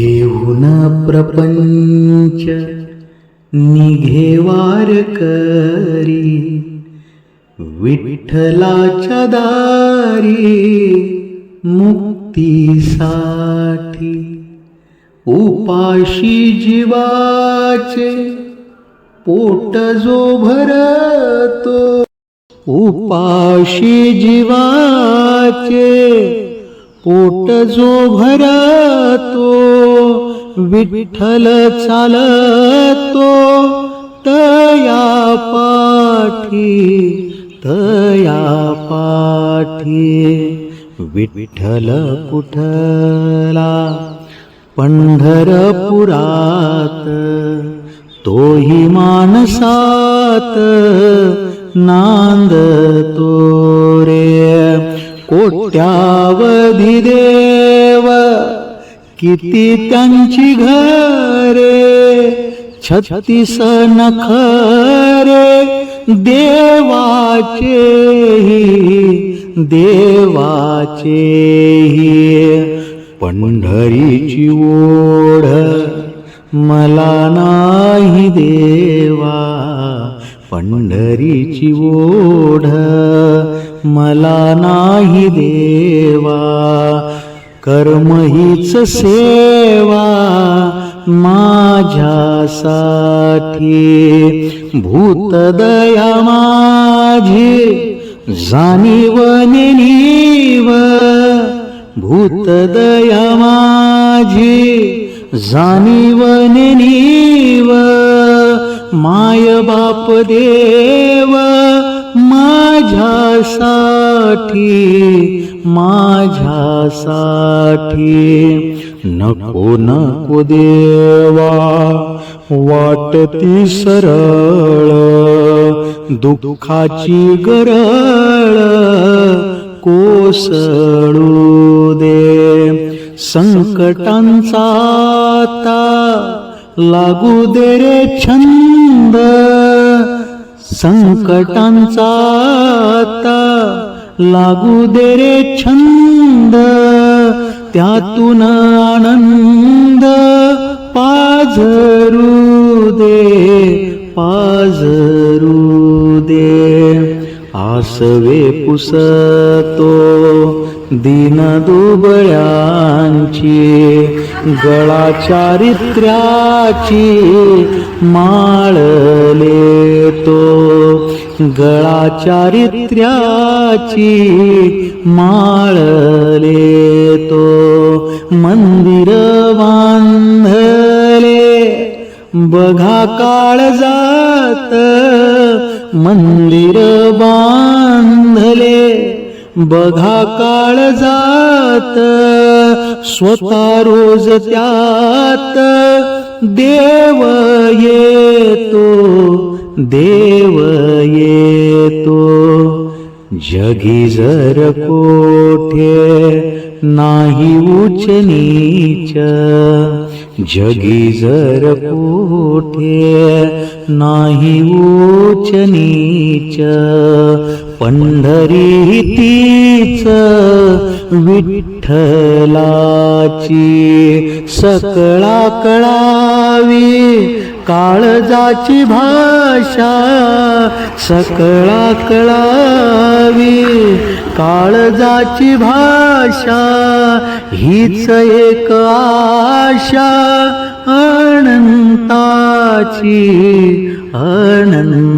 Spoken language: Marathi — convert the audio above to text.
घेऊन प्रपंच निघेवार करी. विठ्ठलाच्या दारी मुक्तीसाठी उपाशी जीवाचे पोट जो भरतो. उपाशी जीवाचे पोट जो भरतो विठ्ठल चालतो तया पाठी तया पाठी विठ्ठल कुठला? पंढरपुरात तोही मानसात नांदतो. कोट्यावधी देव किती त्यांची घरे छत्तीस नखरे देवाचे देवाचे पंढरीची ओढ मला नाही देवा पंढरीची ओढ मला नाही देवा. कर्म हीच सेवा माझ्यासाठी भूतदया माझी जाणीव भूत भूतदया माझी जाणीव नेनीव माय बाप देव माझ्यासाठी माझ्यासाठी. नको नको देवा वाटती सरळ दुःखाची गरळ कोसळू दे. संकटांचा लागू दे रे छंद संकटांचा आता लागू दे रे छंद. त्यातून आनंद पाझरू दे पाझ आसवे पुसतो दीन दुबळ्यांची गळा चारित्र्याची माळले तो गळा चारित्र्याची माळले तो मंदिर बांध बघा काळ जात मंदिर बांधले. बघा काळ जात स्वतः रोज त्यात देव येतो देव येतो. जगी जर कोठे नाही उच नीच जगी जर कोठे नाही उच नीच पंढरी तीच विठ्ठलाची सकळा कळावी काळजाची भाषा सकळा कळावी. काळजाची भाषा हीच एक आशा. अनंताची अनंताची.